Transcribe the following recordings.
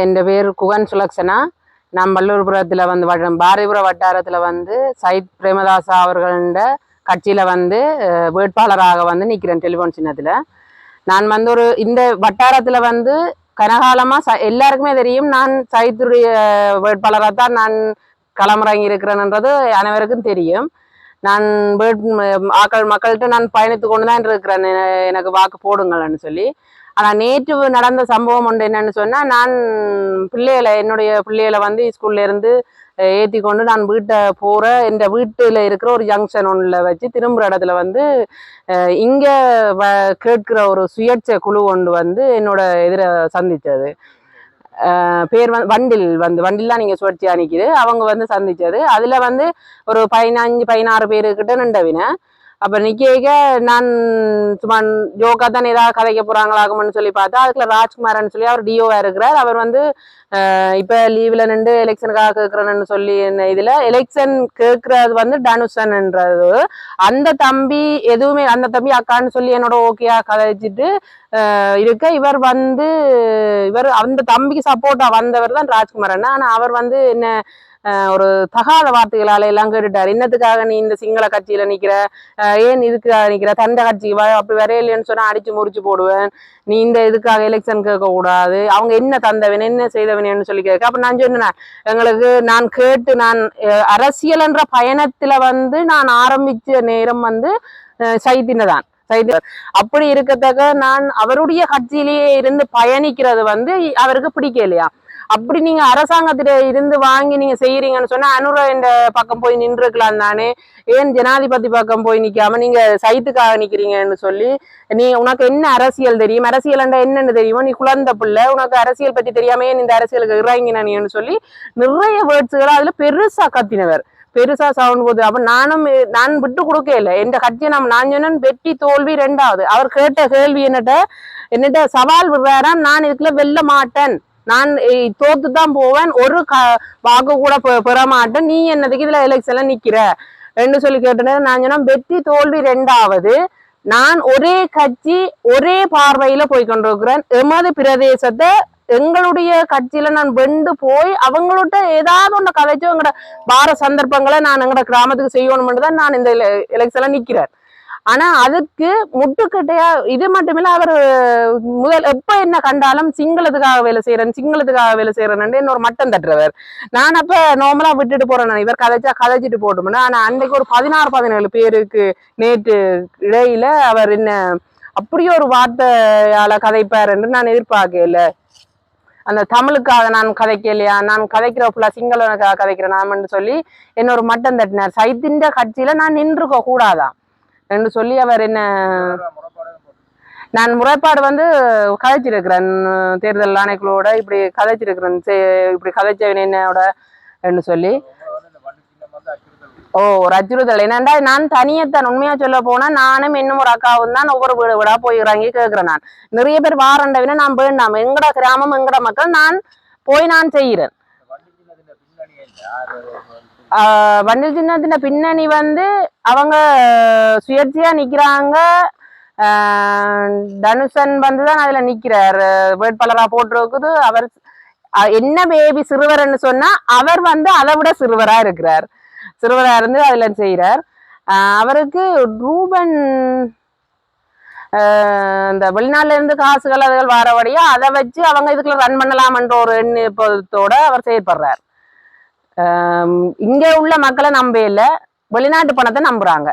என் பேர் குகன் சுலக்ஷனா நான் வல்லூர்புரத்தில் வந்து பாரதிபுர வட்டாரத்தில் வந்து சயித் பிரேமதாசா அவர்கள கட்சியில் வந்து வேட்பாளராக வந்து நிற்கிறேன் டெலிஃபோன் சின்னத்தில். நான் வந்து ஒரு இந்த வட்டாரத்தில் வந்து கனகாலமாக ச எல்லாருக்குமே தெரியும் நான் சயித்துடைய வேட்பாளராக தான் நான் களமிறங்கி இருக்கிறேன்ன்றது அனைவருக்கும் தெரியும். நான் வேட் ஆக்கள் மக்கள்கிட்ட நான் பயணித்து கொண்டு தான் இருக்கிறேன் எனக்கு வாக்கு போடுங்கள்னு சொல்லி. ஆனால் நேற்று நடந்த சம்பவம் ஒன்று என்னன்னு சொன்னால் நான் பிள்ளைகளை என்னுடைய பிள்ளைகளை வந்து ஸ்கூல்ல இருந்து கொண்டு நான் வீட்டை போகிற இந்த வீட்டில் இருக்கிற ஒரு ஜங்ஷன் ஒன்றில் வச்சு திரும்புகிற இடத்துல வந்து இங்கே வ கேட்கிற ஒரு சுயேட்சை குழு ஒன்று வந்து என்னோட எதிர சந்தித்தது. பேர் வந்து வண்டில் வந்து வண்டிலாம் நீங்கள் சுழற்சி நிற்கிது அவங்க வந்து சந்தித்தது. அதில் வந்து ஒரு பதினஞ்சு பதினாறு பேருக்கிட்ட நின்றவின. அப்போ நிற்க நான் சும்மா ஜோக்கா தான் ஏதாவது கதைக்க போகிறாங்களாகும்னு சொல்லி பார்த்தா அதுக்குள்ள ராஜ்குமார்னு சொல்லி அவர் டிஓவாக இருக்கிறார். அவர் வந்து இப்போ இப்ப லீவ்ல நின்று எலெக்ஷனுக்காக கேட்குறேன்னு சொல்லி என்ன இதுல எலெக்ஷன் கேட்கறது வந்து டனுசன்ன்றது அந்த தம்பி எதுவுமே அந்த தம்பி அக்கான்னு சொல்லி என்னோட ஓகேயா கதைச்சிட்டு இருக்க. இவர் வந்து இவர் அந்த தம்பிக்கு சப்போர்ட்டா வந்தவர் தான் ராஜ்குமார் அண்ணா ஆனா அவர் வந்து என்ன ஒரு தகாத வார்த்தைகளால எல்லாம் கேட்டுட்டார். இன்னத்துக்காக நீ இந்த சிங்கள கட்சியில நிக்கிற? ஏன் இதுக்காக நிக்கிற? தந்த கட்சிக்கு வா அப்படி வரையில்லைன்னு சொன்னா அடிச்சு முறிச்சு போடுவேன். நீ இந்த இதுக்காக எலெக்ஷன் கேட்க கூடாது அவங்க என்ன தந்தவன் என்ன செய்தவனேன்னு சொல்லி கேட்க அப்ப நான் சொன்னேன் எங்களுக்கு நான் கேட்டு நான் அரசியல் என்ற பயணத்துல வந்து நான் ஆரம்பிச்ச நேரம் வந்து சைத்தின சைடு. அப்படி இருக்கத்தக்க நான் அவருடைய கட்சியிலேயே இருந்து பயணிக்கிறது வந்து அவருக்கு பிடிக்கலையா அப்படி நீங்க அரசாங்கத்திட்ட இருந்து வாங்கி நீங்க செய்யறீங்கன்னு சொன்னா அனுர இந்த பக்கம் போய் நின்றுக்கலாம் தானே. ஏன் ஜனாதிபதி பக்கம் போய் நிக்காம நீங்க சைத்துக்காக நிக்கிறீங்கன்னு சொல்லி நீ உனக்கு என்ன அரசியல் தெரியும்? அரசியல் என்னன்னு தெரியுமோ? நீ குழந்த பிள்ளை உனக்கு அரசியல் பத்தி தெரியாம ஏன் இந்த அரசியலுக்கு இறங்கினு சொல்லி நிறைய வேர்ட்ஸுகளை அதுல பெருசா கத்தினவர். பெருசா சவுண்ட் போகுது அப்ப நானும் நான் விட்டு கொடுக்கல இல்லை. எந்த கட்சியை நம்ம நான் சொன்னேன் வெற்றி தோல்வி ரெண்டாவது. அவர் கேட்ட கேள்வி என்னட்ட? என்னட்ட சவால் விடுறாராம் நான் இதுக்குள்ள வெல்ல மாட்டேன். நான் தோத்து தான் போவேன். ஒரு க வாக்கு கூட பெற மாட்டேன். நீ என்னதுக்கு இதுல எலெக்ஷன்ல நிக்கிற? ரெண்டு சொல்லி கேட்டேன் நான் சொன்னேன் வெற்றி தோல்வி ரெண்டாவது. நான் ஒரே கட்சி ஒரே பார்வையில போய் கொண்டிருக்கிறேன். எமது பிரதேசத்தை எங்களுடைய கட்சியில நான் வெண்டு போய் அவங்கள்ட்ட ஏதாவது ஒண்ணு கதைச்சு எங்கட வார சந்தர்ப்பங்களை நான் எங்கட கிராமத்துக்கு செய்யணும்னு தான் நான் இந்த எலெக்ஷன்ல நிக்கிறேன் ஆனா அதுக்கு முட்டுக்கட்டையா இது மட்டுமில்ல அவர் முதல் எப்ப என்ன கண்டாலும் சிங்களத்துக்காக வேலை செய்யறேன் சிங்களத்துக்காக வேலை செய்யறேன் இன்னொரு மட்டம் தட்டுறவர். நான் அப்ப நார்மலா விட்டுட்டு போறேன் நான். இவர் கதைச்சா கதைச்சிட்டு போட்டோம்னா. ஆனா அன்னைக்கு ஒரு பதினாறு பதினேழு பேருக்கு நேற்று இடையில அவர் என்ன அப்படியே ஒரு வார்த்தையால கதைப்பார் என்று நான் எதிர்பார்க்கல. அந்த தமிழுக்காக நான் கதைக்கலையா? நான் கதைக்கிற ஃபுல்லா சிங்களனுக்காக கதைக்கிறேன் நாமன்னு சொல்லி என்ன ஒரு மட்டம் தட்டினார். சைத்தின்ற கட்சியில நான் நின்றுக்க கூடாதான் என்று சொல்லி அவர் என்ன நான் முறைப்பாடு வந்து கதைச்சிருக்கிறேன் தேர்தல் ஆணைக்குழுவோட இப்படி கதைச்சிருக்கிறேன் இப்படி கதைச்சவன் என்னோட என்று சொல்லி ஓ ஒரு அச்சுறுத்தல். என்னண்டா நான் தனியத்தான் உண்மையா சொல்ல போனா நானும் இன்னும் ஒரு அக்காவும் தான் ஒவ்வொரு வீடு வீடா போய் இறங்கி கேட்கிறேன் நான். நிறைய பேர் வாரண்டவினா நான் வேண்டாம். எங்கட கிராமம் எங்கட மக்கள் நான் போய் நான் செய்கிறேன். வண்டில் சின்னத்தின் பின்னணி வந்து அவங்க சுயேட்சையா நிக்கிறாங்க. தனுஷன் வந்து தான் அதுல நிக்கிறார். வேட்பாளரா போட்டிருக்குது. அவர் என்ன பேபி சிறுவர்னு சொன்னா அவர் வந்து அதை விட சிறுவரா இருக்கிறார். சிறுவராக இருந்து அதில் செய்கிறார் அவருக்கு ரூபன் இந்த வெளிநாட்டிலேருந்து காசுகள் அதுகள் வரவடையோ அதை வச்சு அவங்க இதுக்குள்ள ரன் பண்ணலாம்ன்ற ஒரு எண்ணத்தோட அவர் செயற்படுறார். இங்கே உள்ள மக்களை நம்பையில் வெளிநாட்டு பணத்தை நம்புறாங்க.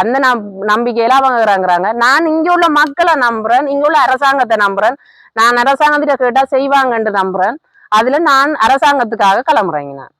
அந்த நம் நம்பிக்கையில அவங்க இறங்குறாங்க. நான் இங்க உள்ள மக்களை நம்புறேன். இங்க உள்ள அரசாங்கத்தை நம்புறேன். நான் அரசாங்கத்திட்ட கேட்டா செய்வாங்கன்னு நம்புறேன். அதுல நான் அரசாங்கத்துக்காக கிளம்புறேங்க நான்.